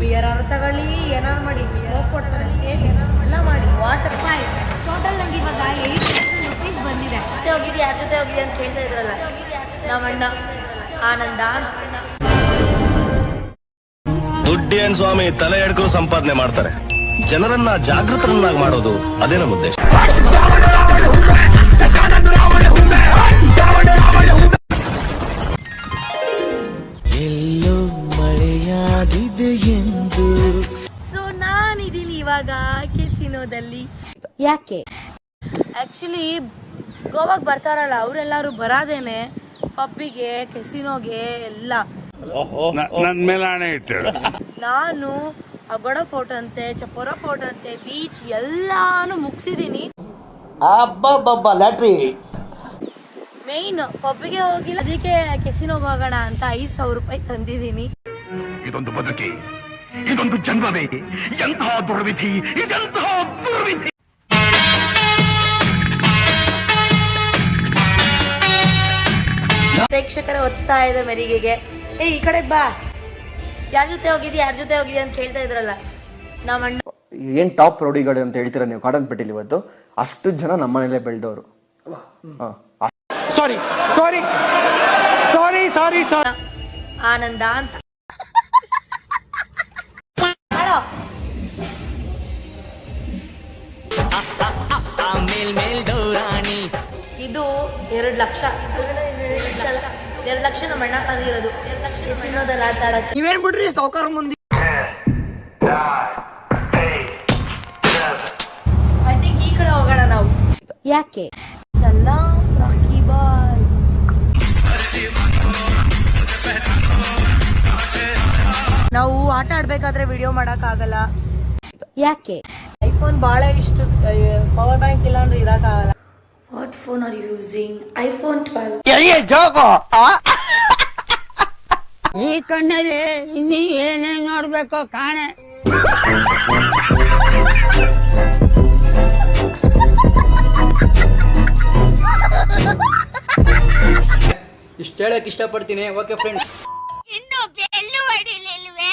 Beer ತಗೊಳ್ಳಿ ಏನಾರು ಮಾಡಿ ಸ್ಮೋಕ್ ಕೊಡ್ತಾರೆ ಸೇಮ್ ಎಲ್ಲ ಮಾಡಿ ವಾಟರ್ ಫೈ ಟೋಟಲ್ ನಂಗೆ ಇವಾಗ ಏಯ್ಟ್ ರುಪೀಸ್ ಬಂದಿದೆ. ಜೊತೆ ಹೋಗಿದ್ದೆ ಯಾರ ಜೊತೆ ಹೋಗಿದೆ ಅಂತ ಕೇಳ್ತಾ ಇದ್ರಲ್ಲ. ನಮ್ಮ ಅಣ್ಣ ಆನಂದ ದುಡ್ಡೇನ್ ಸ್ವಾಮಿ ತಲೆ ಎಡ್ಕರು ಸಂಪಾದನೆ ಮಾಡ್ತಾರೆ. ಜನರನ್ನ ಜಾಗೃತರನ್ನಾಗಿ ಮಾಡೋದು ಅದೇ ನಮ್ಮ ಉದ್ದೇಶ. ಎಲ್ಲೋ ಮಳೆಯಾಗಿದೆ. ಎಂದು. ಸೊ ನಾನಿದ್ದೀನಿ ಇವಾಗ ಕೆಸಿನೋದಲ್ಲಿ ಯಾಕೆ? ಆ್ಯಕ್ಚುಲಿ ಗೋವಾಗೆ ಬರ್ತಾರಲ್ಲ ಅವರೆಲ್ಲರೂ ಬರಾದೇನೆ ಪಬ್ಬಿಗೆ ಕೆಸಿನೋಗೆ ಎಲ್ಲ. ನನ್ ಮೇಲೆ ಹಣೆ ಇಟ್ಟಳು ನಾನು ಅಗೋಡ ಫೋರ್ಟ್ ಅಂತೆ ಚಪೋರ ಫೋರ್ಟ್ ಅಂತೆ ಬೀಚ್ ಎಲ್ಲಾನು ಮುಗಿಸಿದೀನಿ ಅಬ್ಬಬ್ಬಬ್ಬ ಲ್ಯಾಟ್ರಿ. ಮೇಯ್ನ್ ಪಬ್ಬಿಗೆ ಹೋಗಿಲ್ಲ ಅದಕ್ಕೆ ಕೆಸಿನೋಗೆ ಹೋಗೋಣ ಅಂತ ಐದು ಸಾವಿರ ರೂಪಾಯಿ ತಂದಿದ್ದೀನಿ. ಇದೊಂದು ಬದುಕಿ ಇದೊಂದು ಜನ್ಮವೇ ಎಂತಹ ದುರ್ವಿಧಿ ಇದೆಂತಹ ದುರ್ವಿಧಿ. ಪ್ರೇಕ್ಷಕರ ಒತ್ತಾಯದ ಮೆರಿಗೆಗೆ ಏ ಈ ಕಡೆ ಬಾ. ಯಾರ ಜೊತೆ ಹೋಗಿದ್ಯಾ ಯಾರ ಜೊತೆ ಹೋಗಿದ್ಯಾ ಅಂತ ಹೇಳ್ತಾ ಇದ್ರಲ್ಲ. ನಮ್ಮ ಅಣ್ಣ ಏನ್ ಟಾಪ್ ರೌಡಿಗಳು ಅಂತ ಹೇಳ್ತೀರಾ ನೀವು ಕಾಟನ್ ಪೇಟೆಲಿ ಇವತ್ತು? ಅಷ್ಟು ಜನ ನಮ್ಮನೇಲೆ ಬೆಳೆದವರು. ಸಾರಿ ಸಾರಿ ಸಾರಿ ಸಾರಿ ಸಾರಿ ಆನಂದ ಅಂತ. ಇದು ಎರಡು ಲಕ್ಷ. ಎರಡು ಲಕ್ಷ ನಮ್ಮ ಅಣ್ಣ ತಂದಿರೋದು. ಸಿನಿಮಾದಲ್ಲಿ ಆಟ ಆಡಕ್ಕೆ ನೀವೇನ್ ಬಿಡ್ರಿ ಸಾವುಕಾರ ಮುಂದೆ. ಐ ಥಿಂಕ್ ಈ ಕಡೆ ಹೋಗೋಣ ನಾವು. ಯಾಕೆ? ಸಲಾಂ ರಾಕಿ ಬಾಯ್ ನಾವು ಆಟ ಆಡ್ಬೇಕಾದ್ರೆ ವಿಡಿಯೋ ಮಾಡಕ್ ಆಗಲ್ಲ ಯಾಕೆ? ಐಫೋನ್ ಬಹಳ ಇಷ್ಟು ಪವರ್ ಬ್ಯಾಂಕ್ ಇಲ್ಲ ಅಂದ್ರೆ ಇರಕ್ಕಾಗಲ್ಲ. What phone are you using? iPhone 12. ಈ ಕಣ್ಣಲ್ಲಿ ಇನ್ನಿ ಏನೇ ನೋಡ್ಬೇಕು ಕಾಣೆ. ಇಷ್ಟು ಹೇಳಕ್ ಇಷ್ಟಪಡ್ತೀನಿ. ಓಕೆ ಫ್ರೆಂಡ್ಸ್ ಇನ್ನು ಎಲ್ಲೂ ಹೊಡಿಲಿಲ್ವೇ